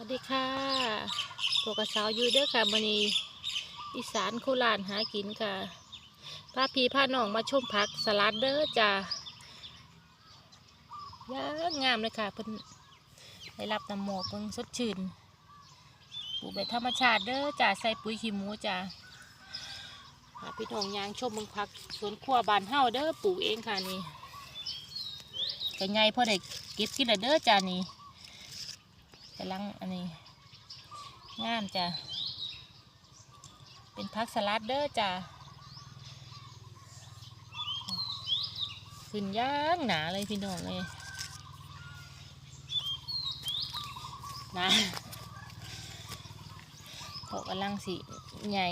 วัสดีค่ะพวกกระสาวยูเด้อค่ะมันนี้อีสานโคราชหากินค่ะพาพีพาน้องมาชมผักสลัดเด้อจ้ายางงามเลยค่ะเพิ่นได้รับน้ำหมอกเพิ่งสดชื่นปลูกแบบธรรมชาติเด้อจ้าใส่ปุ๋ยขี้หมูจ้าพาพี่น้องยางชมเมืองผักสวนครัวบานเฮาเด้อปลูกเองค่ะนี่ก็ไงพอได้เก็บกินแล้วเด้อจ้านี่ กำลังอันนี้งามจ้ะเป็นพักสลัดเด้อจ้ะขึ้นย่างหนาเลยพี่น้องเลยนะเขากำลังสิใหญ่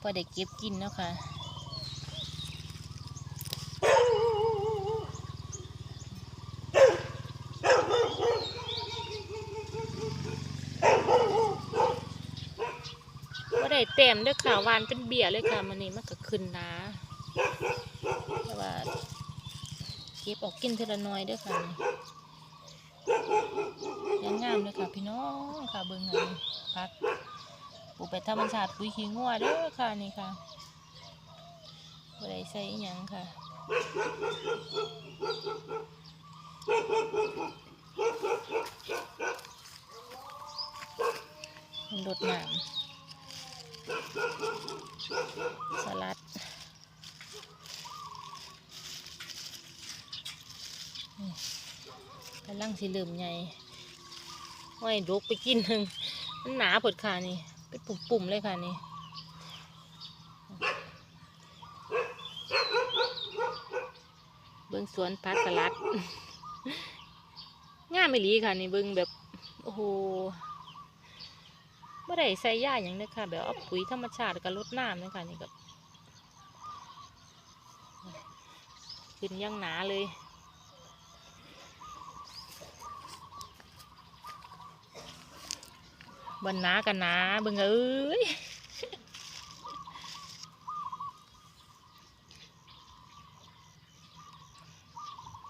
พอได้เก็บกินเนาะค่ะ เต็มเด้วยค่ะวานเป็นเบียร์เลยค่ะมันนี่มันก็ขึ้นนะแต่ว่าเก็บออกกินเทละน้อยด้วยค่ะยังงามเลยค่ะพี่น้องค่ะเบิ่งอันนี้พักปลูกไปธรรมชาติปุ๋ยขี้งัวเด้อค่ะนี่ค่ะบ่ได้ใส่หยังค่ะมันรดน้ำ สลัดกำลังสิเหลือมใหญ่ห้อยรกไปกินหนึ่งมันหนาปวดขานี่ เป็นปุ่มๆเลยค่ะนี่เบิ้งสวนพักสลัดง่ามไม่ลีค่ะนี่เบิ้งแบบ โอ้โห ไม่ได้ใส่ย่าอย่างนี้ค่ะแบบเอาปุ๋ยธรรมชาติกับรดน้ำเลยค่ะนี่ก็ขึ้นยังหนาเลยบนหนากันหนาบิ่งเอ้ย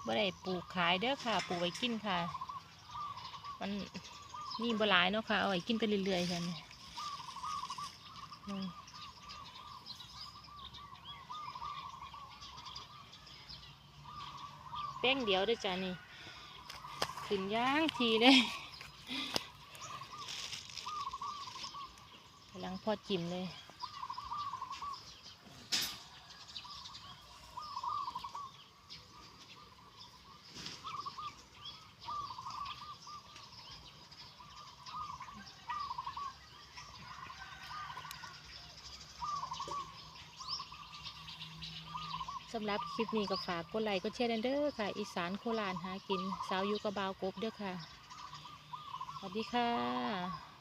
บ่ได้ปลูกขายเด้อค่ะ ปลูกไว้กินค่ะ มัน มีบหลายเนาะค่ะเอาไว้กินไปเรื่อยๆกันแป้งเดียวด้วยจ้านี่ขึ้นย่างทีเลยกำลังพอจิ้มเลย สำหรับคลิปนี้ก็ฝากกดไลค์กดแชร์เด้อค่ะ อีสานโคราชหากิน สาวอยู่กับบาวกบเด้อค่ะ สวัสดีค่ะ